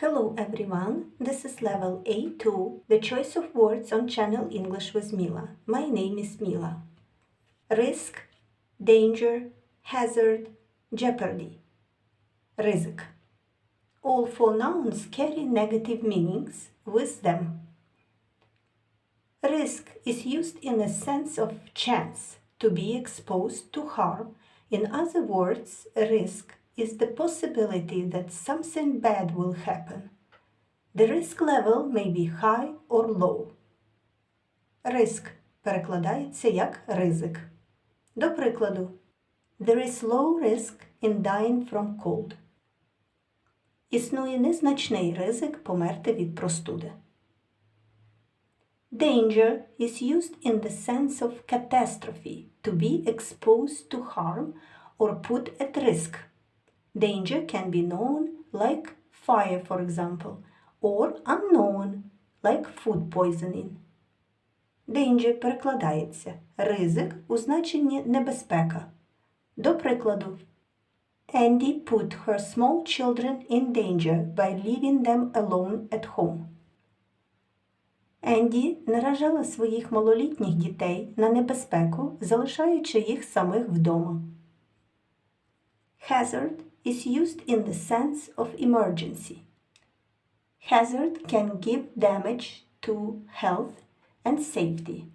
Hello everyone, this is level A2, the choice of words on Channel English with Mila. My name is Mila. Risk, danger, hazard, jeopardy. Risk. All four nouns carry negative meanings with them. Risk is used in a sense of chance, to be exposed to harm. In other words, risk is the possibility that something bad will happen. The risk level may be high or low. Риск перекладається як ризик. До прикладу, There is low risk in dying from cold. Існує незначний ризик померти від простуди. Danger is used in the sense of catastrophe, to be exposed to harm or put at risk. Danger can be known, like fire, for example, or unknown, like food poisoning. Danger перекладається ризик у значенні небезпека. До прикладу, Andy put her small children in danger by leaving them alone at home. Енді наражала своїх малолітніх дітей на небезпеку, залишаючи їх самих вдома. Hazard is used in the sense of emergency. Hazard can give damage to health and safety.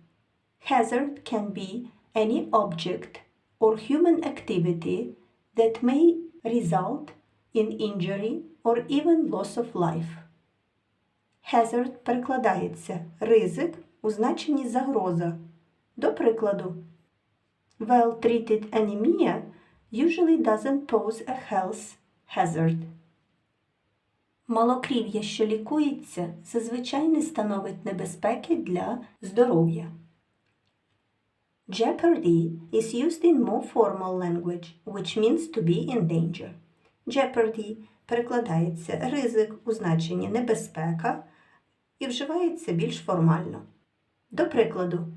Hazard can be any object or human activity that may result in injury or even loss of life. Hazard перекладається ризик у значенні загроза. До прикладу, well-treated anemia usually doesn't pose a health hazard. Малокрів'я, що лікується, зазвичай не становить небезпеки для здоров'я. Jeopardy is used in more formal language, which means to be in danger. Jeopardy перекладається ризик у значенні небезпека і вживається більш формально. До прикладу,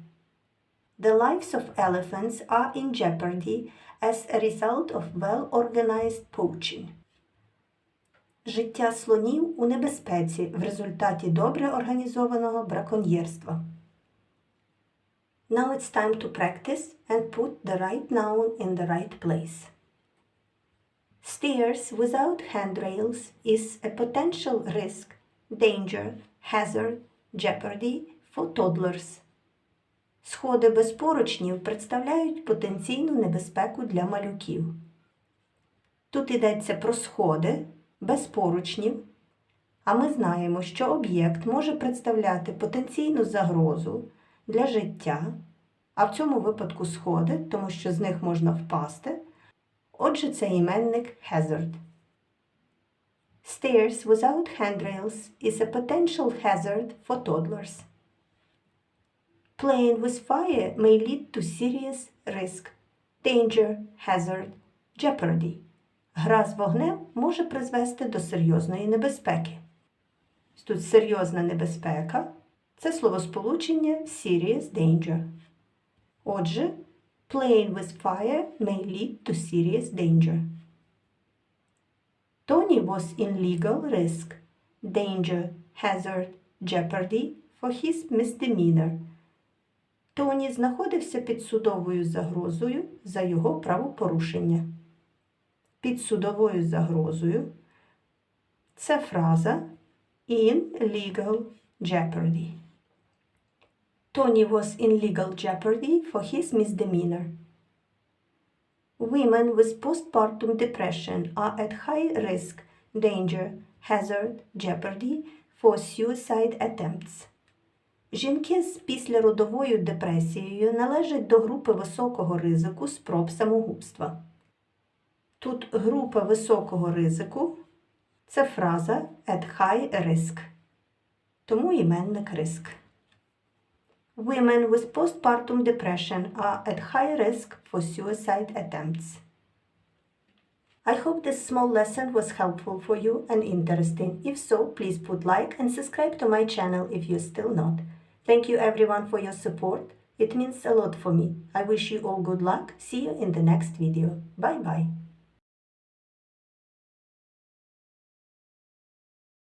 The lives of elephants are in jeopardy as a result of well-organized poaching. Життя слонів у небезпеці в результаті добре організованого браконьєрства. Now it's time to practice and put the right noun in the right place. Stairs without handrails is a potential risk, danger, hazard, jeopardy for toddlers. Сходи без поручнів представляють потенційну небезпеку для малюків. Тут йдеться про сходи без поручнів, а ми знаємо, що об'єкт може представляти потенційну загрозу для життя, а в цьому випадку сходи, тому що з них можна впасти. Отже, це іменник hazard. Stairs without handrails is a potential hazard for toddlers. Playing with fire may lead to serious risk, danger, hazard, jeopardy. Гра з вогнем може призвести до серйозної небезпеки. Тут серйозна небезпека це словосполучення serious danger. Отже, playing with fire may lead to serious danger. Tony was in legal risk, danger, hazard, jeopardy for his misdemeanor. Тоні знаходився під судовою загрозою за його правопорушення. Під судовою загрозою це фраза in legal jeopardy. Tony was in legal jeopardy for his misdemeanor. Women with postpartum depression are at high risk, danger, hazard, jeopardy for suicide attempts. Жінки з післяродовою депресією належать до групи високого ризику спроб самогубства. Тут група високого ризику це фраза at high risk. Тому іменник риск. Women with postpartum depression are at high risk for suicide attempts. I hope this small lesson was helpful for you and interesting. If so, please put like and subscribe to my channel if you're still not. Thank you everyone for your support. It means a lot for me. I wish you all good luck. See you in the next video. Bye bye.